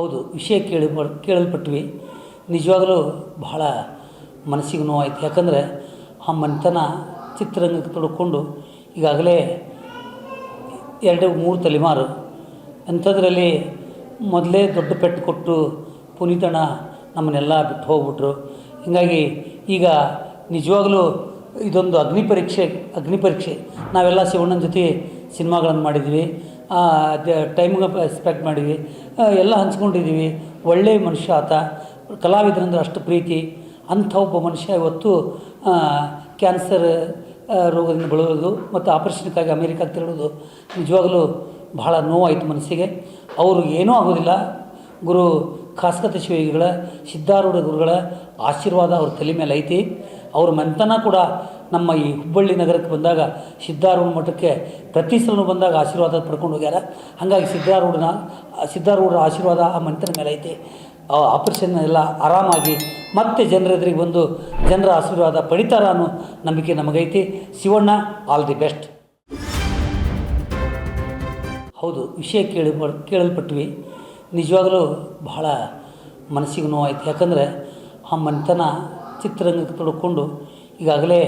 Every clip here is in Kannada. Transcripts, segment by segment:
ಹೌದು, ವಿಷಯ ಕೇಳಿ ಕೇಳಲ್ಪಟ್ವಿ. ನಿಜವಾಗಲೂ ಬಹಳ ಮನಸ್ಸಿಗೆ ನೋವಾಯಿತು. ಯಾಕಂದರೆ ಆ ಮನೆತನ ಚಿತ್ರರಂಗಕ್ಕೆ ತೊಡ್ಕೊಂಡು ಈಗಾಗಲೇ ಎರಡು, ಮೂರು ತಲೆಮಾರು. ಅಂಥದ್ರಲ್ಲಿ ಮೊದಲೇ ದೊಡ್ಡ ಪೆಟ್ಟು ಕೊಟ್ಟು ಪುನೀತಣ್ಣ ನಮ್ಮನ್ನೆಲ್ಲ ಬಿಟ್ಟು ಹೋಗ್ಬಿಟ್ರು. ಹೀಗಾಗಿ ಈಗ ನಿಜವಾಗಲೂ ಇದೊಂದು ಅಗ್ನಿ ಪರೀಕ್ಷೆ ಅಗ್ನಿ ಪರೀಕ್ಷೆ ನಾವೆಲ್ಲ ಶಿವಣ್ಣನ ಜೊತೆ ಸಿನಿಮಾಗಳನ್ನು ಮಾಡಿದ್ವಿ. ಟೈಮ್ಗೆ ಎಕ್ಸ್ಪೆಕ್ಟ್ ಮಾಡಿದ್ವಿ. ಎಲ್ಲ ಹಂಚ್ಕೊಂಡಿದ್ದೀವಿ. ಒಳ್ಳೆಯ ಮನುಷ್ಯ ಆತ. ಕಲಾವಿದರಂದ್ರೆ ಅಷ್ಟು ಪ್ರೀತಿ. ಅಂಥ ಒಬ್ಬ ಮನುಷ್ಯ ಇವತ್ತು ಕ್ಯಾನ್ಸರ್ ರೋಗದಿಂದ ಬಳಲೋದು ಮತ್ತು ಆಪರೇಷನ್ಗಾಗಿ ಅಮೇರಿಕಾಗೆ ತೆರಳೋದು ನಿಜವಾಗಲೂ ಬಹಳ ನೋವಾಯಿತು ಮನಸ್ಸಿಗೆ. ಅವ್ರಿಗೆ ಏನೂ ಆಗೋದಿಲ್ಲ. ಗುರು, ಖಾಸಗತ ಶಿವಯೋಗಿಗಳ ಸಿದ್ಧಾರೂಢ ಗುರುಗಳ ಆಶೀರ್ವಾದ ಅವ್ರ ತಲೆ ಮೇಲೆ ಐತಿ. ಅವ್ರ ಮನೆತನ ಕೂಡ ನಮ್ಮ ಈ ಹುಬ್ಬಳ್ಳಿ ನಗರಕ್ಕೆ ಬಂದಾಗ ಸಿದ್ಧಾರೂಢ ಮಠಕ್ಕೆ ಪ್ರತಿ ಸಲನೂ ಬಂದಾಗ ಆಶೀರ್ವಾದ ಪಡ್ಕೊಂಡು ಹೋಗ್ಯಾರ. ಹಾಗಾಗಿ ಸಿದ್ಧಾರೂಢನ, ಸಿದ್ಧಾರೂಢರ ಆಶೀರ್ವಾದ ಆ ಮನೆತನ ಮೇಲೆ ಐತಿ. ಆ ಆಪರೇಷನ್ ಎಲ್ಲ ಆರಾಮಾಗಿ ಮತ್ತೆ ಜನರ ಎದುರಿಗೆ ಬಂದು ಜನರ ಆಶೀರ್ವಾದ ಪಡಿತಾರ ಅನ್ನೋ ನಂಬಿಕೆ ನಮಗೈತಿ. ಶಿವಣ್ಣ ಆಲ್ ದಿ ಬೆಸ್ಟ್ ಹೌದು, ವಿಷಯ ಕೇಳಿ ಕೇಳಲ್ಪಟ್ವಿ. ನಿಜವಾಗಲೂ ಬಹಳ ಮನಸ್ಸಿಗೆ ನೋವಾಯಿತು. ಯಾಕಂದರೆ ಆ ಮನೆತನ ಚಿತ್ರರಂಗಕ್ಕೆ ತೊಡಕೊಂಡು ಈಗಾಗಲೇ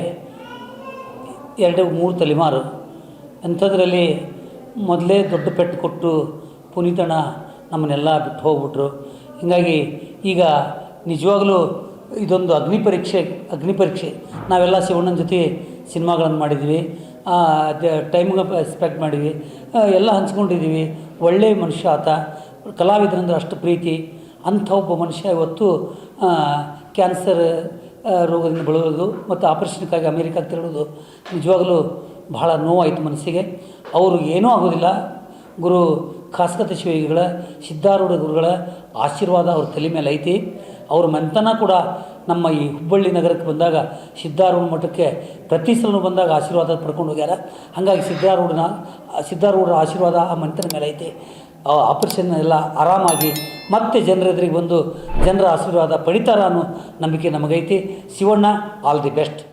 ಎರಡು ಮೂರು ತಲೆಮಾರು. ಅಂಥದ್ರಲ್ಲಿ ಮೊದಲೇ ದೊಡ್ಡ ಪೆಟ್ಟು ಕೊಟ್ಟು ಪುನೀತಣ್ಣ ನಮ್ಮನ್ನೆಲ್ಲ ಬಿಟ್ಟು ಹೋಗ್ಬಿಟ್ರು. ಹೀಗಾಗಿ ಈಗ ನಿಜವಾಗಲೂ ಇದೊಂದು ಅಗ್ನಿ ಪರೀಕ್ಷೆ ಅಗ್ನಿ ಪರೀಕ್ಷೆ. ನಾವೆಲ್ಲ ಶಿವಣ್ಣನ ಜೊತೆ ಸಿನಿಮಾಗಳನ್ನು ಮಾಡಿದ್ವಿ ಟೈಮ್ಗೆ ಎಕ್ಸ್ಪೆಕ್ಟ್ ಮಾಡಿದ್ವಿ ಎಲ್ಲ ಹಂಚ್ಕೊಂಡಿದ್ದೀವಿ. ಒಳ್ಳೆಯ ಮನುಷ್ಯ ಆತ. ಕಲಾವಿದರಂದ್ರೆ ಅಷ್ಟು ಪ್ರೀತಿ. ಅಂಥ ಒಬ್ಬ ಮನುಷ್ಯ ಇವತ್ತು ಕ್ಯಾನ್ಸರ್ ರೋಗದಿಂದ ಬಳಲೋದು ಮತ್ತು ಆಪರೇಷನ್ಗಾಗಿ ಅಮೇರಿಕಾಗೆ ತೆರಳೋದು ನಿಜವಾಗಲೂ ಬಹಳ ನೋವಾಯಿತು ಮನಸ್ಸಿಗೆ. ಅವರು ಏನೂ ಆಗೋದಿಲ್ಲ. ಗುರು ಖಾಸಗತ ಶಿವಯೋಗಿಗಳ ಸಿದ್ಧಾರೂಢ ಗುರುಗಳ ಆಶೀರ್ವಾದ ಅವ್ರ ತಲೆ ಮೇಲೆ ಐತಿ. ಅವ್ರ ಮನೆತನ ಕೂಡ ನಮ್ಮ ಈ ಹುಬ್ಬಳ್ಳಿ ನಗರಕ್ಕೆ ಬಂದಾಗ ಸಿದ್ಧಾರೂಢ ಮಠಕ್ಕೆ ಪ್ರತಿ ಸಲ ಬಂದಾಗ ಆಶೀರ್ವಾದ ಪಡ್ಕೊಂಡು ಹೋಗ್ಯಾರ. ಹಾಗಾಗಿ ಸಿದ್ಧಾರೂಢನ, ಸಿದ್ಧಾರೂಢರ ಆಶೀರ್ವಾದ ಆ ಮನೆತನ ಮೇಲೆ ಐತಿ. ಆಪರೇಷನ್ ಎಲ್ಲ ಆರಾಮಾಗಿ ಮತ್ತೆ ಜನರ ಎದುರಿಗೆ ಬಂದು ಜನರ ಆಶೀರ್ವಾದ ಪಡಿತಾರ ಅನ್ನೋ ನಂಬಿಕೆ ನಮಗೈತಿ. Shivanna all the best